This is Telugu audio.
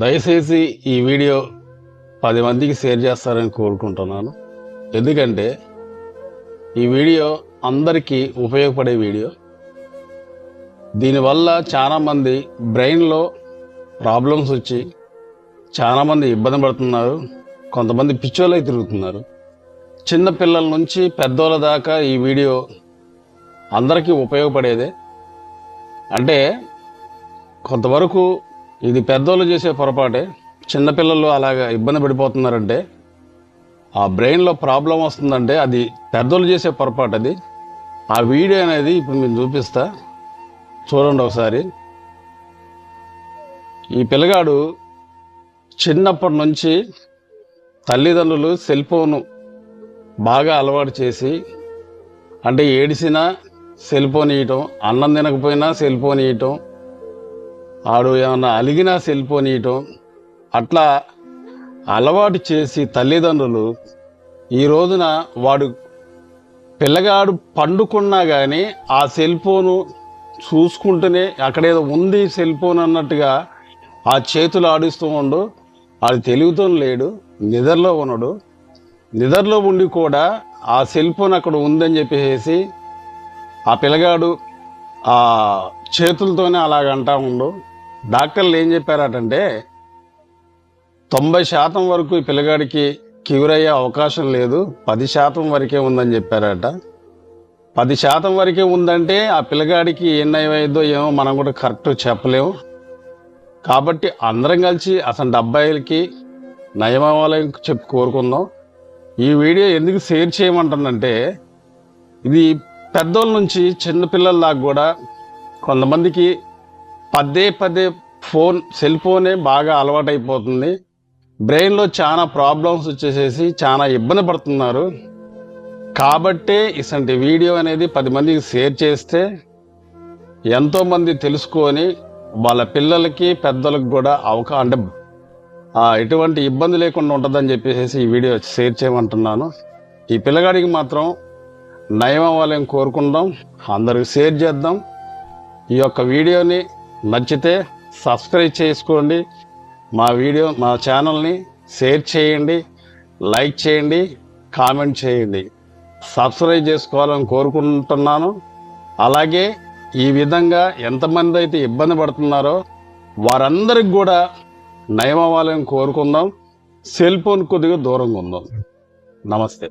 దయచేసి ఈ వీడియో పది మందికి షేర్ చేస్తారని కోరుకుంటున్నాను. ఎందుకంటే ఈ వీడియో అందరికీ ఉపయోగపడే వీడియో. దీనివల్ల చాలామంది బ్రెయిన్లో ప్రాబ్లమ్స్ వచ్చి చాలామంది ఇబ్బంది పడుతున్నారు. కొంతమంది పిచ్చోళ్ళై తిరుగుతున్నారు. చిన్న పిల్లల నుంచి పెద్దోళ్ళ దాకా ఈ వీడియో అందరికీ ఉపయోగపడేదే. అంటే కొంతవరకు ఇది పెద్దోళ్ళు చేసే పొరపాటే. చిన్నపిల్లలు అలాగా ఇబ్బంది పడిపోతున్నారంటే ఆ బ్రెయిన్లో ప్రాబ్లం వస్తుందంటే అది పెద్దోళ్ళు చేసే పొరపాటు అది. ఆ వీడియో అనేది ఇప్పుడు నేను చూపిస్తా. చూడండి ఒకసారి. ఈ పిల్లగాడు చిన్నప్పటి నుంచి తల్లిదండ్రులు సెల్ ఫోను బాగా అలవాటు చేసి అంటే ఏడిసినా సెల్ ఫోన్ ఇవ్వటం అన్నం తినకపోయినా సెల్ ఫోన్ ఇవ్వటం ఆడు ఏమన్నా అలిగినా సెల్ ఫోన్ ఇవ్వటం అట్లా అలవాటు చేసి తల్లిదండ్రులు ఈ రోజున వాడు పిల్లగాడు పండుకున్నా కానీ ఆ సెల్ ఫోను చూసుకుంటూనే అక్కడేదో ఉంది సెల్ ఫోన్ అన్నట్టుగా ఆ చేతులు ఆడిస్తూ ఉండు అది తెలివితో లేడు నిద్రలో ఉన్నాడు. నిద్రలో ఉండి కూడా ఆ సెల్ ఫోన్ అక్కడ ఉందని చెప్పేసి ఆ పిల్లగాడు ఆ చేతులతోనే అలాగంటా ఉండు. డాక్టర్లు ఏం చెప్పారటంటే తొంభై శాతం వరకు ఈ పిల్లగాడికి క్యూర్ అయ్యే అవకాశం లేదు పది శాతం వరకే ఉందని చెప్పారట. పది శాతం వరకే ఉందంటే ఆ పిల్లగాడికి ఏం ఏమో మనం కూడా కరెక్ట్ చెప్పలేము. కాబట్టి అందరం కలిసి అసలు అబ్బాయిలకి నయమవ్వాలని చెప్పి కోరుకుందాం. ఈ వీడియో ఎందుకు షేర్ చేయమంటానంటే ఇది పెద్దోళ్ళ నుంచి చిన్నపిల్లల దాకా కూడా కొంతమందికి పదే పదే ఫోన్ సెల్ ఫోనే బాగా అలవాటైపోతుంది. బ్రెయిన్లో చాలా ప్రాబ్లమ్స్ వచ్చేసేసి చాలా ఇబ్బంది పడుతున్నారు. కాబట్టే ఇసంటి వీడియో అనేది పది మందికి షేర్ చేస్తే ఎంతోమంది తెలుసుకొని వాళ్ళ పిల్లలకి పెద్దలకు కూడా అవకా అంటే ఎటువంటి ఇబ్బంది లేకుండా ఉంటుందని చెప్పేసి ఈ వీడియో షేర్ చేయమంటున్నాను. ఈ పిల్లగాడికి మాత్రం నయం అవ్వాలని కోరుకుందాం. అందరికి షేర్ చేద్దాం. ఈ యొక్క వీడియోని నచ్చితే సబ్స్క్రైబ్ చేసుకోండి. మా వీడియో మా ఛానల్ని షేర్ చేయండి లైక్ చేయండి కామెంట్ చేయండి. సబ్స్క్రైబ్ చేసుకోవాలని కోరుకుంటున్నాను. అలాగే ఈ విధంగా ఎంతమంది అయితే ఇబ్బంది పడుతున్నారో వారందరికి కూడా నయమవ్వాలని కోరుకుందాం. సెల్ ఫోన్ కొద్దిగా దూరంగా ఉందాం. నమస్తే.